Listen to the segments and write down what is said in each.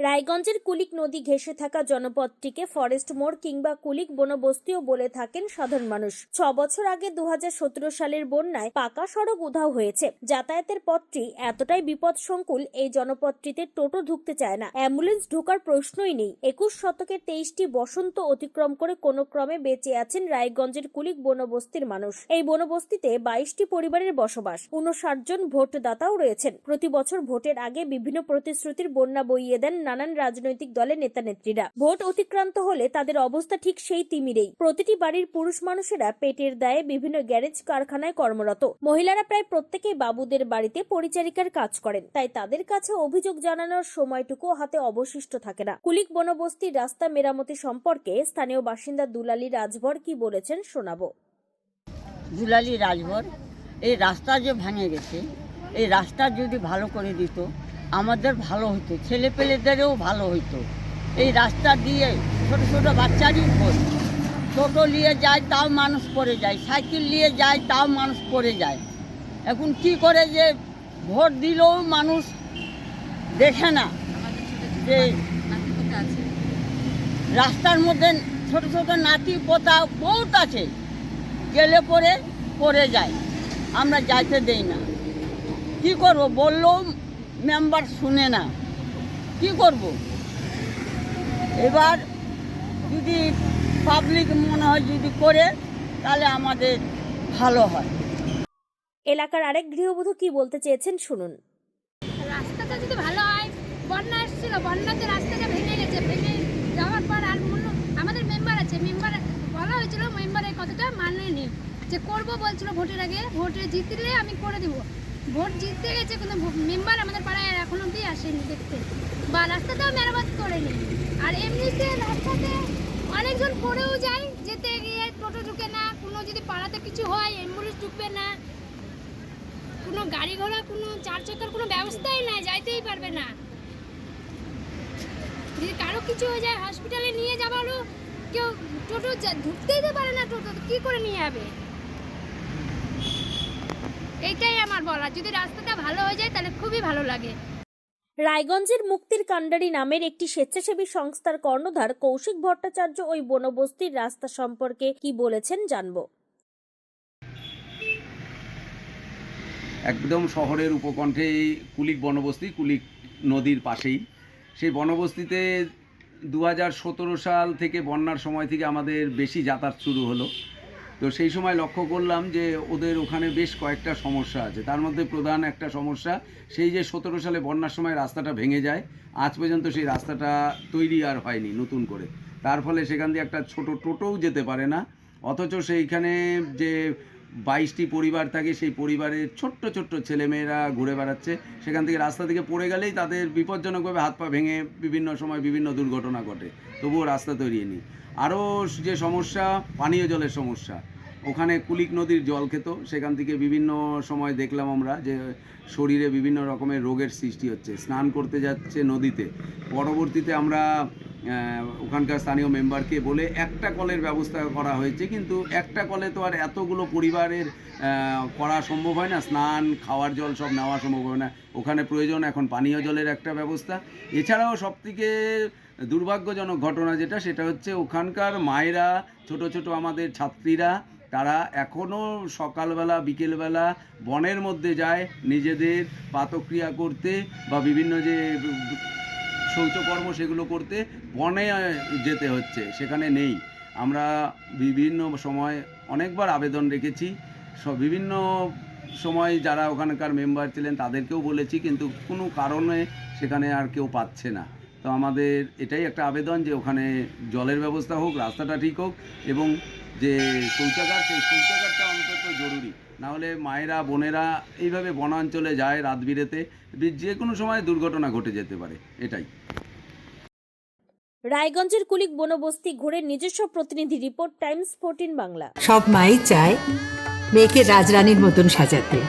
রায়গঞ্জের কুলিক নদী ঘেঁষে থাকা জনপদটিকে ফরেস্ট মোড় কিংবা কুলিক বনবস্তিও বলে থাকেন সাধারণ মানুষ। ছ বছর আগে দু হাজার সতেরো সালের বন্যায় পাকা সড়ক উধাও হয়েছে। যাতায়াতের পথটি এতটাই বিপদসংকুল এই জনপদটিতে টোটো ঢুকতে চায় না। অ্যাম্বুলেন্স ঢোকার প্রশ্নই নেই। একুশ শতকের তেইশটি বসন্ত অতিক্রম করে কোনো ক্রমে বেঁচে আছেন রায়গঞ্জের কুলিক বনবস্তির মানুষ। এই বনবস্তিতে বাইশটি পরিবারের বসবাস। উনষাট জন ভোটদাতাও রয়েছেন। প্রতি বছর ভোটের আগে বিভিন্ন প্রতিশ্রুতির বন্যা বইয়ে দেন নানান রাজনৈতিক দলের নেতা নেত্রীরা ভোট অতিক্রান্ত হলে তাদের অবস্থা ঠিক সেই তিমিরেই। প্রতিটি বাড়ির পুরুষ মানুষেরা পেটের দায়ে বিভিন্ন গ্যারেজ, কারখানায় কর্মরত। মহিলারা প্রায় প্রত্যেকেই বাবুদের বাড়িতে পরিচারিকার কাজ করেন। তাই তাদের কাছে অভিযোগ জানানোর সময়টুকু হাতে অবশিষ্ট থাকে না। কুলিক বনবস্তির রাস্তা মেরামতি সম্পর্কে স্থানীয় বাসিন্দা দুলালী রাজভর কি বলেছেন শোনাবো। দুলালি রাজভর, এই রাস্তা যে ভেঙে গেছে, এই রাস্তা যদি ভালো করে দিত আমাদের ভালো হতো ছেলে পেলেদেরও ভালো হতো এই রাস্তা দিয়ে ছোট ছোট বাচ্চারই ভোট টোটো নিয়ে যায়, তাও মানুষ পড়ে যায়। সাইকেল নিয়ে যায়, তাও মানুষ পড়ে যায়। এখন কি করে যে ভোট দিলেও মানুষ দেখে না যে রাস্তার মধ্যে ছোট ছোট নাতি পোতা বহুত আছে। গেলে পরে পড়ে যায়। আমরা যাইতে দেই না। কি করব? বললেও মেম্বার শুনে না। কি করব? এবার যদি পাবলিক মনে হয় যদি করে তাহলে আমাদের ভালো হয়। এলাকার আরেক গৃহবধূ কি বলতে চেয়েছেন শুনুন। রাস্তাটা যদি ভালো হয় বন্যা এসেছিল বন্যাতে রাস্তাটা ভেঙে গেছে ভেঙে যাওয়ার পর আর মূল্য আমাদের মেম্বার আছে মেম্বার বলা হয়েছিল মেম্বারের কথাটা মানেনি যে করব বলছিল ভোটের আগে ভোটে জিতলে আমি করে দেবো। ভোট জিততে গেছে কিন্তু মেম্বার আমাদের পাড়ায় এখন অব্দি আসেনি দেখতে। বা রাস্তাটাও মেরামত করেনি। আর এমনিতে রাস্তাতে অনেকজন পড়েও যায়, যেতে গিয়ে টোটো ঢুকে না, কোনো যদি পাড়াতে কিছু হয় অ্যাম্বুলেন্স ঢুকবে না, কোনো গাড়ি ঘোড়া, কোনো চার চাকার কোনো ব্যবস্থাই নাই, যাইতেই পারবে না। যদি কারও কিছু হয়ে যায় হসপিটালে নিয়ে যাবারও কেউ টোটো ঢুকতেই তো পারে না টোটো কী করে নিয়ে যাবে? এইটাই আমার বলা যদি রাস্তাটা ভালো হয়ে যায় তাহলে খুবই ভালো লাগে। রায়গঞ্জের মুক্তির কাণ্ডারি নামের একটি স্বেচ্ছাসেবী সংস্থার কর্ণধার কৌশিক ভট্টাচার্য ওই বনবস্তির রাস্তা সম্পর্কে কি বলেছেন জানব। একদম শহরের উপকণ্ঠে কুলিক বনবস্তি কুলিক নদীর পাশেই। সেই বনবস্তিতে দু হাজার সতেরো সাল থেকে বন্যার সময় থেকে আমাদের বেশি যাতায়াত শুরু হলো। তো সেই সময় লক্ষ্য করলাম যে ওদের ওখানে বেশ কয়েকটা সমস্যা আছে। তার মধ্যে প্রধান একটা সমস্যা, সেই যে সতেরো সালে বন্যার সময় রাস্তাটা ভেঙে যায়, আজ পর্যন্ত সেই রাস্তাটা তৈরি আর হয়নি নতুন করে। তার ফলে সেখান দিয়ে একটা ছোট টোটোও যেতে পারে না, অথচ সেইখানে যে বাইশটি পরিবার থাকে, সেই পরিবারের ছোট্ট ছোট্ট ছেলেমেয়েরা ঘুরে বেড়াচ্ছে। সেখান থেকে রাস্তা থেকে পড়ে গেলেই তাদের বিপজ্জনকভাবে হাত পা ভেঙে বিভিন্ন সময় বিভিন্ন দুর্ঘটনা ঘটে। তবুও রাস্তা তৈরি হয়নি। আরও যে সমস্যা, পানীয় জলের সমস্যা, ওখানে কুলিক নদীর জল খেত। সেখান থেকে বিভিন্ন সময় দেখলাম আমরা যে শরীরে বিভিন্ন রকমের রোগের সৃষ্টি হচ্ছে। স্নান করতে যাচ্ছে নদীতে। পরবর্তীতে আমরা ওখানকার স্থানীয় মেম্বারকে বলে একটা কলের ব্যবস্থা করা হয়েছে। কিন্তু একটা কলে তো আর এতগুলো পরিবারের করা সম্ভব হয় না। স্নান, খাওয়ার জল সব নেওয়া সম্ভব হয় না। ওখানে প্রয়োজন এখন পানীয় জলের একটা ব্যবস্থা। এছাড়াও সবথেকে দুর্ভাগ্যজনক ঘটনা যেটা, সেটা হচ্ছে ওখানকার মায়েরা, ছোট ছোট আমাদের ছাত্রীরা, তারা এখনও সকালবেলা, বিকেলবেলা বনের মধ্যে যায় নিজেদের পাতক্রিয়া করতে বা বিভিন্ন যে শৌচকর্ম সেগুলো করতে, বনে যেতে হচ্ছে, সেখানে নেই। আমরা বিভিন্ন সময় অনেকবার আবেদন রেখেছি। সব বিভিন্ন সময় যারা ওখানকার মেম্বার ছিলেন, তাদেরকেও বলেছি, কিন্তু কোনো কারণে সেখানে আর কেউ পাচ্ছে না। তো আমাদের এটাই একটা আবেদন যে ওখানে জলের ব্যবস্থা হোক রাস্তাটা ঠিক হোক এবং যে শৌচাগার সেই শৌচাগারটা অন্তত জরুরি। না হলে মায়েরা বোনেরা এইভাবে বনাঞ্চলে যায় রাত বিরেতে যে কোনো সময় দুর্ঘটনা ঘটে যেতে পারে এটাই। রায়গঞ্জের কুলিক বনবস্তি ঘুরে নিজস্ব প্রতিনিধি রিপোর্ট টাইমস ফোরটিন বাংলা। সব মাই চায় মেয়েকে রাজরানীর মতন সাজাতে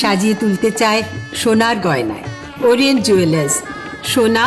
সাজিয়ে তুলতে চায় সোনার গয়নায়। ওরিয়েন্ট জুয়েলার্স সোনা